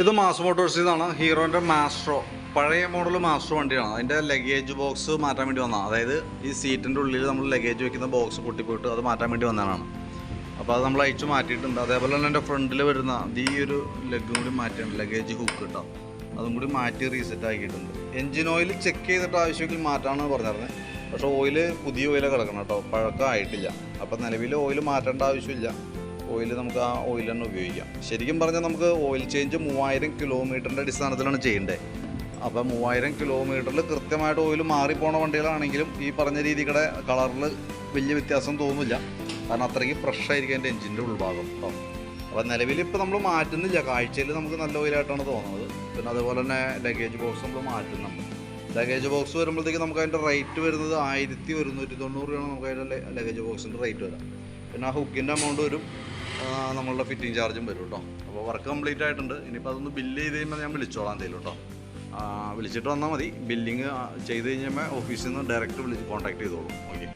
ഇത് മാസ് മോട്ടോഴ്സിൽ നിന്നാണ് ഹീറോന്റെ മാസ്ട്രോ. പഴയ മോഡൽ മാസ്റ്റർ വണ്ടിയാണ്. അതിന്റെ ലഗേജ് ബോക്സ് മാറ്റാൻ വേണ്ടി വന്നതാണ്. അതായത് ഈ സീറ്റിന്റെ ഉള്ളിൽ നമ്മൾ ലഗേജ് വെക്കുന്ന ബോക്സ് പൊട്ടിപ്പോയിട്ട് അത് മാറ്റാൻ വേണ്ടി വന്നതാണ്. അപ്പോൾ അത് നമ്മൾ അയച്ചു മാറ്റിയിട്ടുണ്ട്. അതേപോലെ തന്നെ എന്റെ ഫ്രണ്ടിൽ വരുന്ന ഈ ഒരു ലെഗും കൂടി മാറ്റിയാണ് ലഗേജ് ഹുക്ക് കേട്ടോ അതും കൂടി മാറ്റി റീസെറ്റ് ആക്കിയിട്ടുണ്ട്. എൻജിൻ ഓയിൽ ചെക്ക് ചെയ്തിട്ട് ആവശ്യമെങ്കിൽ മാറ്റാമെന്ന് പറഞ്ഞിരുന്നത് പക്ഷേ ഓയിൽ പുതിയ ഓയിലൊക്കെ കിടക്കണം കേട്ടോ പഴക്കം ആയിട്ടില്ല. അപ്പോൾ നിലവിൽ ഓയിൽ മാറ്റേണ്ട ആവശ്യമില്ല. ഓയിൽ നമുക്ക് ആ ഓയിൽ തന്നെ ഉപയോഗിക്കാം. ശരിക്കും പറഞ്ഞാൽ നമുക്ക് ഓയിൽ ചേഞ്ച് മൂവായിരം കിലോമീറ്ററിന്റെ അടിസ്ഥാനത്തിലാണ് ചെയ്യേണ്ടത് അപ്പോൾ മൂവായിരം കിലോമീറ്ററിൽ കൃത്യമായിട്ട് ഓയിൽ മാറിപ്പോണ വണ്ടികളാണെങ്കിലും ഈ പറഞ്ഞ രീതിയുടെ കളറിൽ വലിയ വ്യത്യാസം തോന്നില്ല. കാരണം അത്രയ്ക്ക് ഫ്രഷ് ആയിരിക്കും എന്റെ എഞ്ചിന്റെ ഉൾഭാഗം. കേട്ടോ അപ്പോൾ നിലവിൽ ഇപ്പോൾ നമ്മൾ മാറ്റുന്നില്ല. കാഴ്ചയിൽ നമുക്ക് നല്ല ഓയിലായിട്ടാണ് തോന്നുന്നത്. പിന്നെ അതുപോലെ തന്നെ ലഗേജ് ബോക്സ് നമ്മൾ മാറ്റുന്നുണ്ട്. ലഗേജ് ബോക്സ് വരുമ്പോഴത്തേക്ക് നമുക്ക് അതിന്റെ റേറ്റ് വരുന്നത് ആയിരത്തി ഒരുന്നൂറ്റി തൊണ്ണൂറ് രൂപയാണ് നമുക്ക് അതിന്റെ ലഗേജ് ബോക്സിന്റെ റേറ്റ് വരാം. പിന്നെ ആ ഹുക്കിന്റെ എമൗണ്ട് വരും. നമ്മളുടെ ഫിറ്റിംഗ് ചാർജും വരും കേട്ടോ അപ്പോൾ വർക്ക് കംപ്ലീറ്റ് ആയിട്ടുണ്ട്. ഇനിയിപ്പോൾ അതൊന്ന് ബില്ല് ചെയ്ത് കഴിയുമ്പോൾ ഞാൻ വിളിച്ചോളാം എന്തെങ്കിലും കേട്ടോ വിളിച്ചിട്ട് വന്നാൽ മതി. ബില്ലിങ് ചെയ്ത് കഴിഞ്ഞാൽ ഓഫീസിൽ നിന്ന് ഡയറക്റ്റ് വിളിച്ച് കോൺടാക്ട് ചെയ്തോളൂ. ഓക്കെ